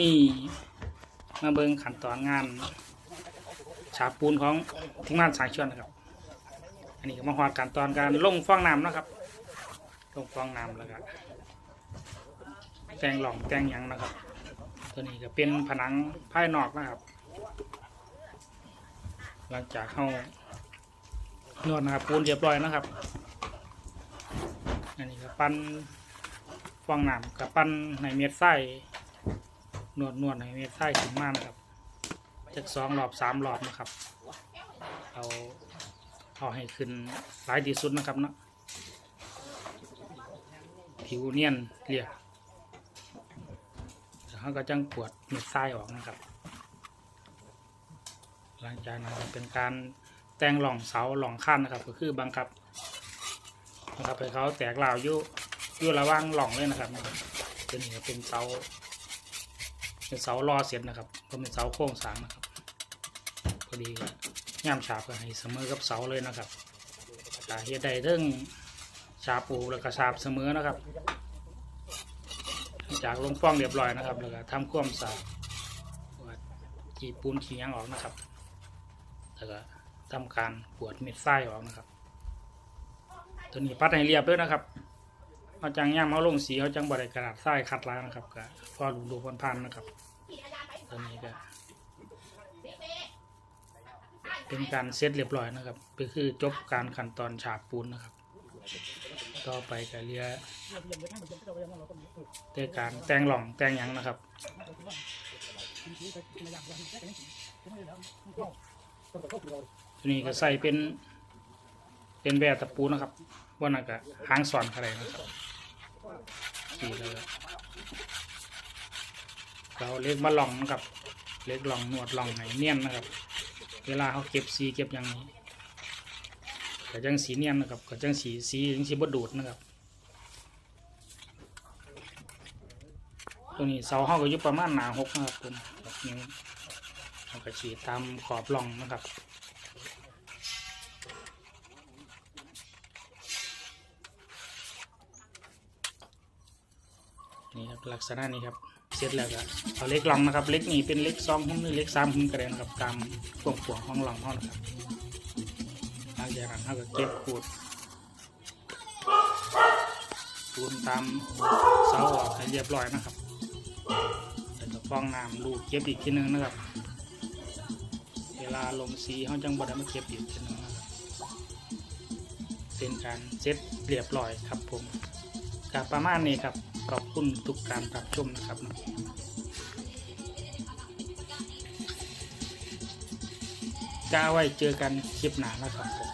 นี่มาเบิงขั้นตอนงาน ฉาบปูนของทีมงานสายชวนนะครับ อันนี้ก็มาหอดขั้นตอนการลงฟองน้ำนะครับลงฟองน้ำแล้วก็แต่งหล่องแต่งยังนะครับ ตัวนี้ก็เป็นผนังภายนอกนะครับ หลังจากเข้านวดนะครับปูนเรียบร้อยนะครับ อันนี้ก็ปั้นฟองน้ำกับปั้นในเม็ดไส้ นวดนวดในเม็ดไส้ขึ้นมานะครับจากสองรอบสามรอบนะครับ เอาเอาให้ขึ้นหลายที่สุดนะครับเนาะผิวเนียนเรียบแล้วเขาก็จังปวดเม็ดไส้ออกนะครับ หลังจากนั้นเป็นการแต่งหล่องเสาหล่องขั้นนะครับ ก็คือบังคับนะครับให้เขาแตกราวอยู่ยู่ระว่างหล่องเลยนะครับตัวนี้ก็เป็นเสา เป็นเสารอเสร็จนะครับก็เป็นเสาโครงสางนะครับพอดีก็ย่ามฉาบก็ให้เสมอกับเสาเลยนะครับกาเฮ็ดได้เรื่องฉาบปูแล้วก็ฉาบเสมอนะครับ จากลงฟ้องเรียบร้อยนะครับ แล้วก็ทำความสะอาดว่าขีปูนขียังออกนะครับ แล้วก็ทำการปวดเม็ดไส้ออกนะครับ ตัวนี้ปัดให้เรียบด้วยนะครับ เอาจังย่ามเอาลงสีเอาจังบริกระดาษไส้คัดล้างนะครับก็พอดูดูพันพันๆนะครับตัวนี้ก็เป็นการเซตเรียบร้อยนะครับก็คือจบการขั้นตอนฉาบปูนนะครับ ต่อไปก็เรียแต่การแต่งหล่องแต่งยังนะครับตัวนี้ก็ใส่เป็นเป็นแบบตะปูนะครับว่านั่นก็หางสอนอะไรนะครับ สีแล้วก็เราเล็กมาลองนะครับ เล็กลองนวดลองไหเนียนนะครับ เวลาเขาเก็บสีเก็บอย่างนี้ก็จังสีเนียนนะครับก็จังสีสีจังสีบดดูดนะครับ ตัวนี้เสาเขาก็อยู่ประมาณหนาหกนะครับผมแบบนี้เราก็ฉีดตามขอบร่องนะครับ นี่ครับลักษณะนี้ครับเสร็จแล้วก็เอาเล็กลองนะครับ เล็กนี่เป็นเล็กสองหุ้มหรือเล็กสามหุ้มก็ได้นะครับตามพวงพวงของลองเขานะครับหลังจากนั้นเขาก็เก็บขูดขูดตามเสาออกให้เรียบร้อยนะครับแล้วก็ฟองน้ำลูกเก็บอีกทีหนึงนะครับ เวลาลงสีเขาจังบดมาเก็บอีกทีหนึงนะครับเป็นการเซ็ตเรียบร้อยครับผมกับประมาณนี้ครับ ขอบคุณทุกการรับชมนะครับจะเอาไว้เจอกันคลิปหน้านะครับผม